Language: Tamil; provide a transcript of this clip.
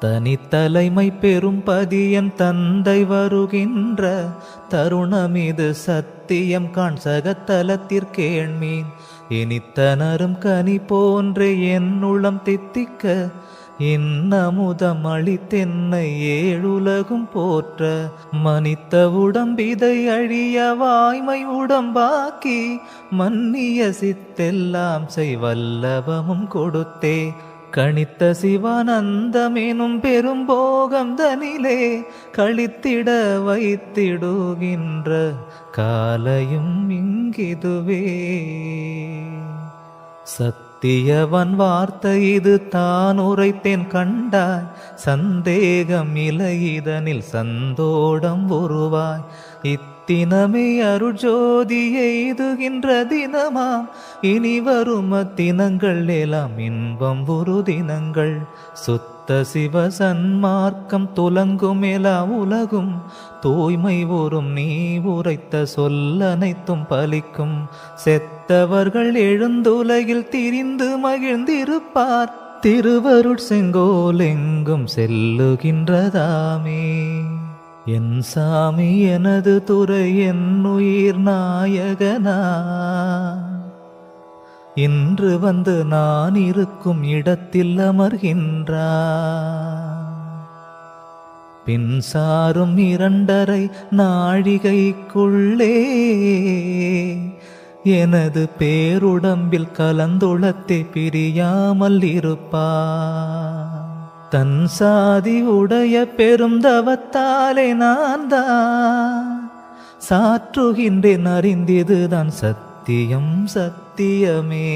தனித்தலைமை பெரும் பதியன் தந்தை வருகின்ற தருணமிது சத்தியம் காண் சகத்தலத்திற்கேண்மீன் இனித்தனரும் கனி போன்று என் உளம் தித்திக்க இன்னமுதம் அளித்தென்னை ஏழுலகும் போற்ற. மனித்த உடம்பிதை அழிய வாய்மை உடம்பாக்கி மன்னிய சித்தெல்லாம் செய்வல்லவமும் கொடுத்தே. கணித்த சிவானந்தமெனும் பெரும்போகம் தனிலே கழித்திட வைத்திடுகின்ற காலையும் இங்கிதுவே. சத்தியவன் வார்த்தை இது தான் உரைத்தேன் கண்டாய் சந்தேகம் இலை இதனில் சந்தோடம் உருவாய். இத்தினமே அருஜோதி எய்துகின்ற தினமாம். இனி வரும் அத்தினங்கள் எல்லாம் இன்பம் ஒரு தினங்கள். சுத்த சிவ சன்மார்க்கம் துலங்கும் எலா உலகும். தூய்மை ஊறும் நீ உரைத்த சொல்லனைத்தும் பலிக்கும். செத்தவர்கள் எழுந்துலகில் திரிந்து மகிழ்ந்திருப்பார். திருவருட் செங்கோல் எங்கும் செல்லுகின்றதாமே. என் சாமி எனது துறை என் உயிர் நாயகனா? இன்று வந்து நான் இருக்கும் இடத்தில் அமர்கின்றா? பின் சாரும் இரண்டரை நாழிகைக்குள்ளே எனது பேருடம்பில் கலந்துளத்தை பிரியாமல் இருப்பார் தன் சாதி உடைய பெருந்தவத்தாலே நான் தான் சாற்றுகின்றேன் அறிந்திதுதான் சத்தியம் சத்தியமே.